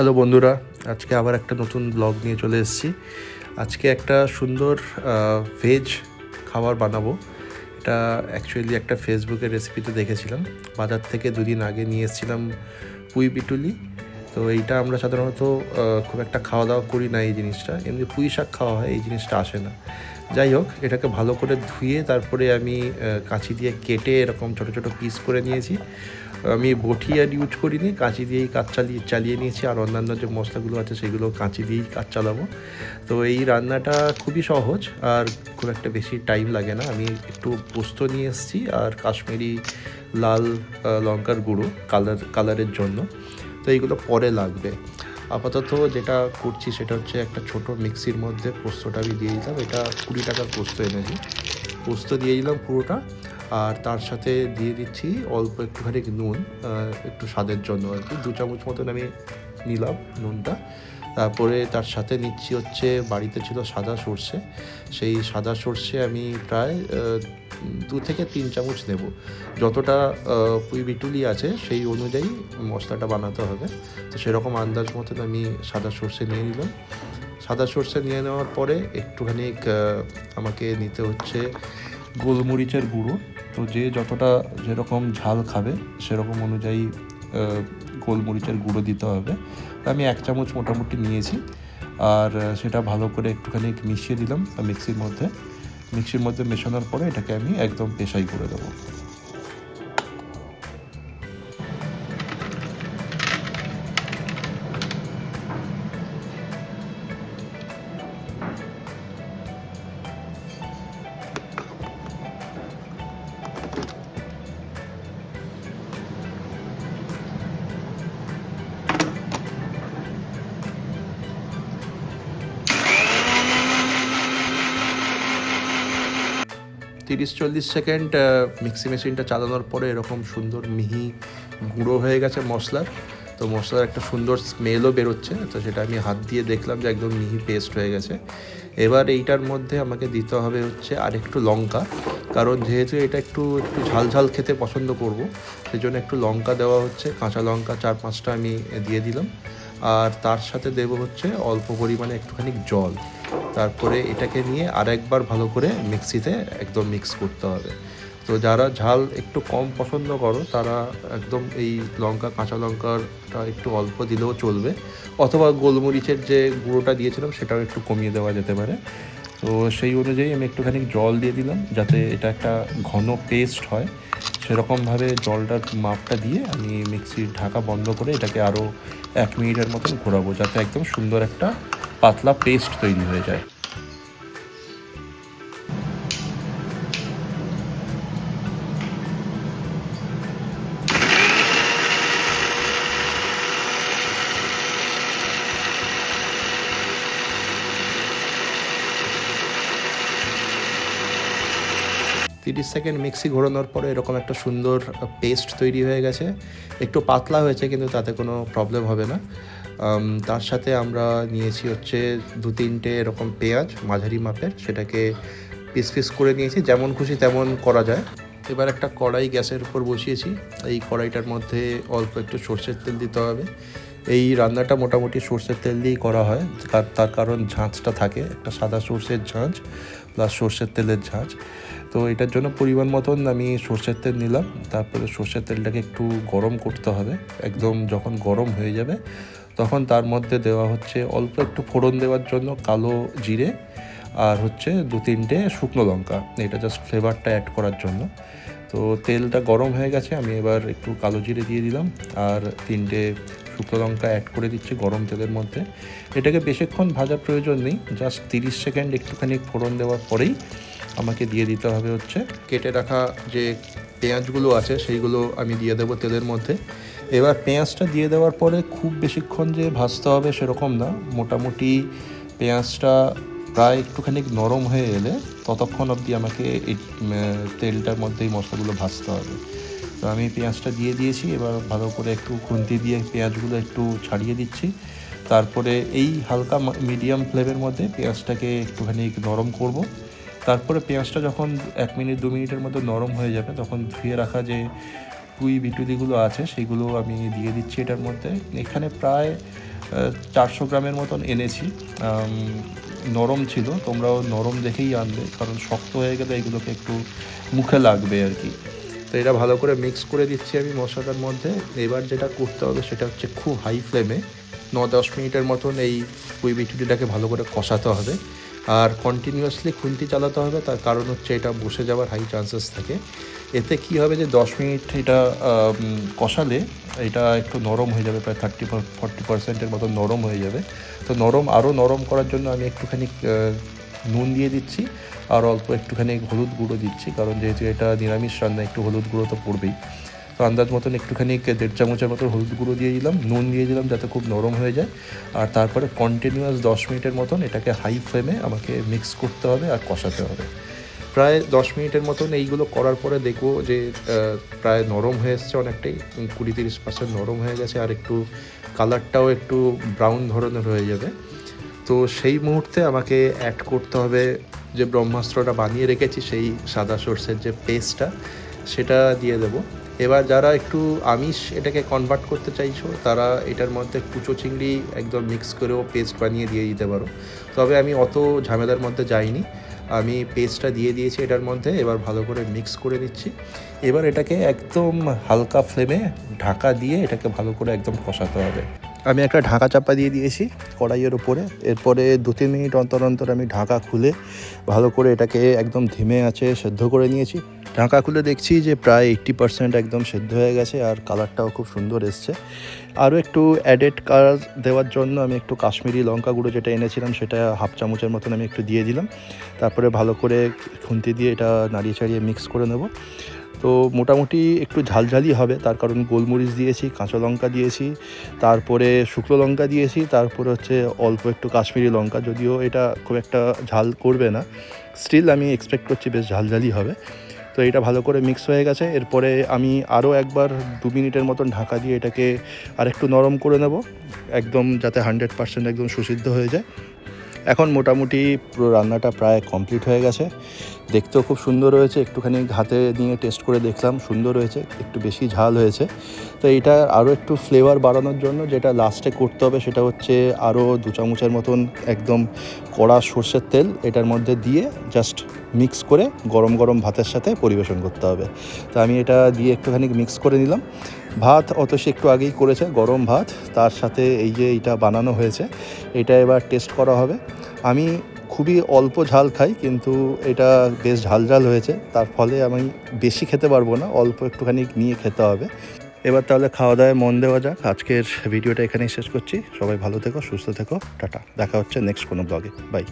Hello বন্ধুরা, আজকে আবার একটা নতুন ব্লগ নিয়ে চলে এসেছি। আজকে একটা সুন্দর ভেজ খাবার বানাবো। এটা অ্যাকচুয়ালি একটা ফেসবুকের রেসিপিতে দেখেছিলাম। বাজার থেকে দুদিন আগে নিয়ে এসেছিলাম পুঁই পিটুলি। তো এইটা আমরা সাধারণত খুব একটা খাওয়া দাওয়া করি না এই জিনিসটা। এমনি পুঁই শাক খাওয়া হয়, এই জিনিসটা আসে না। যাই হোক, এটাকে ভালো করে ধুয়ে তারপরে আমি কাঁচি দিয়ে কেটে এরকম ছোট ছোট পিস করে নিয়েছি। আমি বটি আর ইউজ করিনি, কাঁচি দিয়েই কাজ চালিয়ে চালিয়ে নিয়েছি। আর অন্যান্য যে মশলাগুলো আছে, সেগুলো কাঁচি দিয়েই কাজ চালাবো। তো এই রান্নাটা খুবই সহজ আর খুব একটা বেশি টাইম লাগে না। আমি একটু পোস্ত নিয়ে এসেছি আর কাশ্মীরি লাল লঙ্কার গুঁড়ো কালার কালারের জন্য। তো এইগুলো পরে লাগবে। আপাতত যেটা করছি সেটা হচ্ছে একটা ছোট মিক্সির মধ্যে পোস্তটা আমি দিয়ে দিলাম। এটা কুড়ি টাকার পোস্ত এনেছি। পোস্ত দিয়ে দিলাম পুরোটা আর তার সাথে দিয়ে দিচ্ছি অল্প একটুখানি নুন একটু স্বাদের জন্য আর কি। দু চামচ মতন আমি নিলাম নুনটা। তারপরে তার সাথে নিচ্ছি হচ্ছে বাড়িতে ছিল সাদা সর্ষে। সেই সাদা সর্ষে আমি প্রায় দু থেকে তিন চামচ নেব। যতটা পুঁই বিটুলি আছে, সেই অনুযায়ী মশলাটা বানাতে হবে। তো সেরকম আন্দাজ মতন আমি সাদা সর্ষে নিয়ে নিলাম। সাদা সর্ষে নিয়ে নেওয়ার পরে একটুখানি আমাকে নিতে হচ্ছে গোলমরিচের গুঁড়ো। তো যে যতটা যেরকম ঝাল খাবে, সেরকম অনুযায়ী গোলমরিচের গুঁড়ো দিতে হবে। আমি এক চামচ মোটামুটি নিয়েছি। আর, সেটা ভালো করে একটুখানি মিশিয়ে দিলাম, মিক্সির মধ্যে। মিক্সির মধ্যে মেশানোর পরে এটাকে আমি একদম পেশাই করে দেবো। তিরিশ, চল্লিশ সেকেন্ড মিক্সি মেশিনটা চালানোর পরে এরকম সুন্দর মিহি গুঁড়ো হয়ে গেছে মশলার। তো মশলার একটা সুন্দর স্মেলও বেরোচ্ছে। তো সেটা আমি হাত দিয়ে দেখলাম যে একদম মিহি পেস্ট হয়ে গেছে। এবার এইটার মধ্যে আমাকে দিতে হবে হচ্ছে আর একটু লঙ্কা। কারণ যেহেতু এটা একটু একটু ঝাল ঝাল খেতে পছন্দ করব সেই জন্য একটু লঙ্কা দেওয়া হচ্ছে। কাঁচা লঙ্কা চার পাঁচটা আমি দিয়ে দিলাম। আর তার সাথে দেবো হচ্ছে অল্প পরিমাণে একটুখানি জল। তারপরে এটাকে নিয়ে আরেকবার ভালো করে মিক্সিতে একদম মিক্স করতে হবে। তো যারা ঝাল একটু কম পছন্দ করো, তারা একদম এই লঙ্কা, কাঁচা লঙ্কাটা একটু অল্প দিলেও চলবে। অথবা গোলমরিচের যে গুঁড়োটা দিয়েছিলাম, সেটাও একটু কমিয়ে দেওয়া যেতে পারে। তো সেই অনুযায়ী আমি একটুখানি জল দিয়ে দিলাম, যাতে এটা একটা ঘন পেস্ট হয়। সেরকমভাবে জলটার মাপটা দিয়ে আমি মিক্সির ঢাকা বন্ধ করে এটাকে আরও এক মিনিটের মতন ঘোরাবো যাতে একদম সুন্দর একটা পাতলা পেস্ট তৈরি হয়ে যায়। তিরিশ সেকেন্ড মিক্সি ঘোরানোর পরে এরকম একটা সুন্দর পেস্ট তৈরি হয়ে গেছে। একটু পাতলা হয়েছে, কিন্তু তাতে কোনো প্রবলেম হবে না। তার সাথে আমরা নিয়েছি হচ্ছে দু তিনটে এরকম পেঁয়াজ, মাঝারি মাপের, সেটাকে পিস পিস করে নিয়েছি, যেমন খুশি তেমন করা যায়। এবার একটা কড়াই গ্যাসের উপর বসিয়েছি। এই কড়াইটার মধ্যে অল্প একটু সর্ষের তেল দিতে হবে। এই রান্নাটা মোটামুটি সর্ষের তেল দিয়েই করা হয়। তার- কারণ ঝাঁঝটা থাকে, একটা সাদা সর্ষের ঝাঁঝ প্লাস সর্ষের তেলের ঝাঁঝ তো এটার জন্য পরিমাণ মতন আমি সর্ষের তেল নিলাম। তারপরে সর্ষের তেলটাকে একটু গরম করতে হবে। একদম যখন গরম হয়ে যাবে, তখন তার মধ্যে দেওয়া হচ্ছে অল্প একটু ফোড়ন দেওয়ার জন্য কালো জিরে আর হচ্ছে দু তিনটে শুকনো লঙ্কা। এটা জাস্ট ফ্লেভারটা অ্যাড করার জন্য। তো তেলটা গরম হয়ে গেছে, আমি এবার একটু কালো জিরে দিয়ে দিলাম। আর তিনটে শুকনো লঙ্কা অ্যাড করে দিচ্ছি গরম তেলের মধ্যে। এটাকে বেশিক্ষণ ভাজার প্রয়োজন নেই জাস্ট তিরিশ সেকেন্ড একটুখানি ফোড়ন দেওয়ার পরেই আমাকে দিয়ে দিতে হবে হচ্ছে কেটে রাখা যে পেঁয়াজগুলো আছে সেইগুলো আমি দিয়ে দেবো তেলের মধ্যে। এবার পেঁয়াজটা দিয়ে দেওয়ার পরে খুব বেশিক্ষণ যে ভাজতে হবে সেরকম না, মোটামুটি পেঁয়াজটা প্রায় একটুখানি নরম হয়ে এলে ততক্ষণ অবধি আমাকে এই তেলটার মধ্যেই মশলাগুলো ভাজতে হবে। তো আমি পেঁয়াজটা দিয়ে দিয়েছি, এবার ভালো করে একটু খুন্তি দিয়ে পেঁয়াজগুলো একটু ছাড়িয়ে দিচ্ছি। তারপরে এই হালকা মিডিয়াম ফ্লেমের মধ্যে পেঁয়াজটাকে একটুখানি নরম করব। তারপরে পেঁয়াজটা যখন এক মিনিট, দু মিনিটের মধ্যে নরম হয়ে যাবে, তখন ধুয়ে রাখা যে পুঁই বিটুলিগুলো আছে, সেগুলো আমি দিয়ে দিচ্ছি এটার মধ্যে। এখানে প্রায় চারশো গ্রামের মতন এনেছি। নরম ছিল, তোমরাও নরম দেখেই আনবে, কারণ শক্ত হয়ে গেলে এগুলোকে একটু মুখে লাগবে আর কি। তো এটা ভালো করে মিক্স করে দিচ্ছি আমি মশলাটার মধ্যে। এবার যেটা করতে হবে সেটা হচ্ছে খুব হাই ফ্লেমে ন দশ মিনিটের মতন এই কুই বিচুটিটাকে ভালো করে কষাতে হবে। আর কন্টিনিউয়াসলি খুন্তি চালাতে হবে, তার কারণ হচ্ছে এটা বসে যাওয়ার হাই চান্সেস থাকে। এতে কি হবে যে দশ মিনিট এটা কষালে এটা একটু নরম হয়ে যাবে, প্রায় থার্টি ফর্টি পার্সেন্টের মতো নরম হয়ে যাবে। তো নরম, আরও নরম করার জন্য আমি একটুখানি নুন দিয়ে দিচ্ছি। আর অল্প একটুখানি হলুদ গুঁড়ো দিচ্ছি, কারণ যেহেতু এটা নিরামিষ রান্না, একটু হলুদ গুঁড়ো তো পড়বেই। তো আন্দাজ মতন একটুখানি দেড় চামচের মতো হলুদ গুঁড়ো দিয়ে দিলাম, নুন দিয়ে দিলাম যাতে খুব নরম হয়ে যায়। আর তারপরে কন্টিনিউয়াস দশ মিনিটের মতন এটাকে হাই ফ্লেমে আমাকে মিক্স করতে হবে আর কষাতে হবে। প্রায় দশ মিনিটের মতন এইগুলো করার পরে দেখব যে প্রায় নরম হয়ে এসছে অনেকটাই, কুড়ি তিরিশ পার্সেন্ট নরম হয়ে গেছে আর একটু কালারটাও একটু ব্রাউন ধরনের হয়ে যাবে। তো সেই মুহূর্তে আমাকে অ্যাড করতে হবে যে ব্রহ্মাস্ত্রটা বানিয়ে রেখেছি, সেই সাদা সর্ষের যে পেস্টটা সেটা দিয়ে দেব। এবার যারা একটু আমিষ এটাকে কনভার্ট করতে চাইছো, তারা এটার মধ্যে কুচো চিংড়ি একদম মিক্স করেও পেস্ট বানিয়ে দিয়ে দিতে পারো। তবে আমি অত ঝামেলার মধ্যে যাইনি। আমি পেস্টটা দিয়ে দিয়েছি এটার মধ্যে, এবার ভালো করে মিক্স করে নিচ্ছি। এবার এটাকে একদম হালকা ফ্লেমে ঢাকা দিয়ে এটাকে ভালো করে একদম কষাতে হবে। আমি একটা ঢাকা চাপা দিয়ে দিয়েছি কড়াইয়ের উপরে। এরপরে দু তিন মিনিট অন্তর অন্তর আমি ঢাকা খুলে ভালো করে এটাকে একদম ধিমে আছে সেদ্ধ করে নিয়েছি। ঢাকা খুলে দেখছি যে প্রায় এইট্টি পার্সেন্ট একদম সেদ্ধ হয়ে গেছে আর কালারটাও খুব সুন্দর এসছে। আরও একটু অ্যাডেড কালার দেওয়ার জন্য আমি একটু কাশ্মীরি লঙ্কা গুঁড়ো যেটা এনেছিলাম সেটা হাফ চামচের মতন আমি একটু দিয়ে দিলাম। তারপরে ভালো করে খুন্তি দিয়ে এটা নাড়িয়ে চাড়িয়ে মিক্স করে নেব। তো মোটামুটি একটু ঝালঝালি হবে। তার কারণ গোলমরিচ দিয়েছি, কাঁচা লঙ্কা দিয়েছি, তারপরে শুকনো লঙ্কা দিয়েছি, তারপরে হচ্ছে অল্প একটু কাশ্মীরি লঙ্কা। যদিও এটা খুব একটা ঝাল করবে না। স্টিল আমি এক্সপেক্ট করছি বেশ ঝালঝালি হবে। তো এটা ভালো করে মিক্স হয়ে গেছে। এরপরে আমি আরও একবার দু মিনিটের মতন ঢাকা দিয়ে এটাকে আরেকটু নরম করে নেব। একদম যাতে হান্ড্রেড পার্সেন্ট একদম সুসিদ্ধ হয়ে যায়। এখন মোটামুটি পুরো রান্নাটা প্রায় কমপ্লিট হয়ে গেছে। দেখতেও খুব সুন্দর হয়েছে। একটুখানি হাতে নিয়ে টেস্ট করে দেখলাম, সুন্দর হয়েছে। একটু বেশি ঝাল হয়েছে। তো এটা আরও একটু ফ্লেভার বাড়ানোর জন্য যেটা লাস্টে করতে হবে সেটা হচ্ছে আরও দু চামচের মতন একদম কড়া সর্ষের তেল এটার মধ্যে দিয়ে জাস্ট মিক্স করে গরম গরম ভাতের সাথে পরিবেশন করতে হবে। তো আমি এটা দিয়ে একটুখানি মিক্স করে নিলাম। ভাত অত সে একটু আগেই করেছে, গরম ভাত। তার সাথে এই যে এইটা বানানো হয়েছে, এটা এবার টেস্ট করা হবে। আমি খুবই অল্প ঝাল খাই, কিন্তু এটা বেশ ঝাল ঝাল হয়েছে। তার ফলে আমি বেশি খেতে পারব না, অল্প একটুখানি নিয়ে খেতে হবে। এবার তাহলে খাওয়া দাওয়ায় মন দেওয়া যাক। আজকের ভিডিওটা এখানেই শেষ করছি। সবাই ভালো থেকো, সুস্থ থেকো। টাটা। দেখা হচ্ছে নেক্সট কোনো ব্লগে বাই